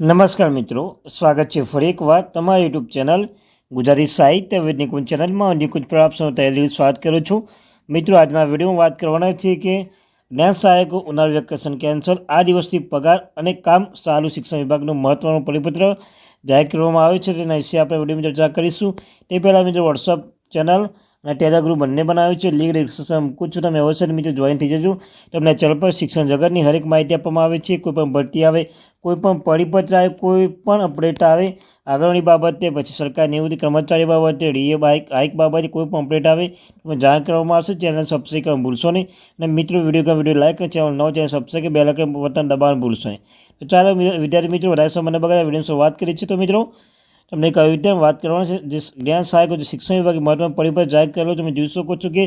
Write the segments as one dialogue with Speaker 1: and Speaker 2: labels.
Speaker 1: નમસ્કાર મિત્રો, સ્વાગત છે ફરી એકવાર તમારા યુટ્યુબ ચેનલ ગુજરાતી સાહિત્ય વિદ નિકુંજ ચેનલમાં. નિકુંજ પર આપ સૌ તૈયારી સ્વાગત કરું છું. મિત્રો, આજના વિડીયોમાં વાત કરવાના છે કે જ્ઞાન સહાયકો ઉનાળુ વેકેશન કેન્સલ, આ દિવસથી પગાર અને કામ સારું શિક્ષણ વિભાગનું મહત્ત્વનું પરિપત્ર જાહેર કરવામાં આવ્યું છે. તેના વિશે આપણે વિડીયોમાં ચર્ચા કરીશું. તે પહેલાં મિત્રો વોટ્સઅપ ચેનલ અને ટેલિગ્રુપ બંને બનાવ્યું છે. લીગ ડિસ્કશન મૂકું છું. તમે અવશ્ય મિત્રો જોઈન થઈ જજો. તમને ચેનલ પર શિક્ષણ જગતની હરેક માહિતી આપવામાં આવે છે. કોઈ પણ ભરતી આવે કોઈ પણ પરિપત્ર આવે કોઈ પણ અપડેટ આવે, આગળની બાબતે પછી સરકાર નિવૃત્તિ કર્મચારી બાબતે ડીએ બાઇક, હાઇક બાબતે કોઈ પણ અપડેટ આવે તમે જાણ કરવામાં આવશે. ચેનલ સબસ્ક્રાઈબ કરવાનું ભૂલશો નહીં. અને મિત્રો વીડિયો કે વીડિયો લાઇક ચેનલ નવો ચેનલ સબસ્ક્રાઈબ બે બેલ આઇકન બટન દબાવવાનું ભૂલશો નહીં. તો ચાલો વિદ્યાર્થી મિત્રો, વધારે સમયને બગાડ્યા વીડિયો વાત કરી છે તો મિત્રો, તમને કહ્યું તેમ વાત કરવાની છે. જે જ્ઞાન સહાયકો, જે શિક્ષણ વિભાગે મહત્વનું પરિપત્ર જાહેર કરેલો તમે જોઈ શકો છો કે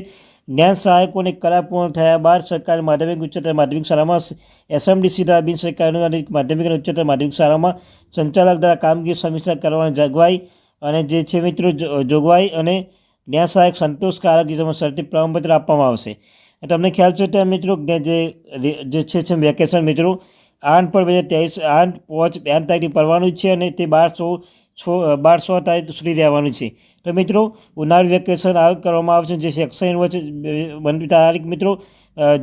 Speaker 1: જ્ઞાન સહાયકોની કરાર પૂર્ણ થયા બાદ સરકાર માધ્યમિક ઉચ્ચતર માધ્યમિક શાળામાં એસએમડીસી દ્વારા બિન સરકારી અને માધ્યમિક અને ઉચ્ચતર માધ્યમિક શાળામાં સંચાલક દ્વારા કામગીરી સમીક્ષા કરવાની જોગવાઈ અને જે છે મિત્રો જોગવાઈ અને જ્ઞાન સહાયક સંતોષકારક કિસ્સામાં સર્ટિ પ્રમાણપત્ર આપવામાં આવશે. તમને ખ્યાલ છે ત્યાં મિત્રો જે જે છે વેકેશન મિત્રો, આઠ પર બે હજાર ત્રેવીસ, આઠ પાંચ, બે તારીખથી પડવાનું છે અને તે બાર સો છો બાર સો તારીખ સુધી રહેવાનું છે. તો મિત્રો, ઉનાળુ વેકેશન આ કરવામાં આવશે જે સેક્શન વચ્ચે તારીખ મિત્રો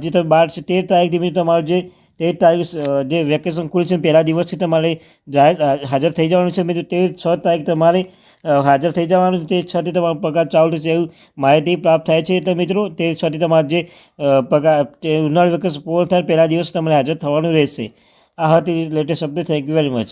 Speaker 1: જે તમે બાર છે તેર તારીખથી મિત્રો તમારું જે તેર તારીખ જે વેકેશન ખુલે છે, પહેલા દિવસથી તમારે જાહેર હાજર થઈ જવાનું છે. મિત્રો, તેર, છ તારીખ તમારે હાજર થઈ જવાનું તે છથી તમારો પગાર ચાલુ થશે એવું માહિતી પ્રાપ્ત થાય છે. તો મિત્રો તે છથી તમારો જે પગાર, તે ઉનાળુ વેકેશન પૂરો થાય, પહેલા દિવસ તમારે હાજર થવાનું રહેશે. આ હતી latest update thank you very much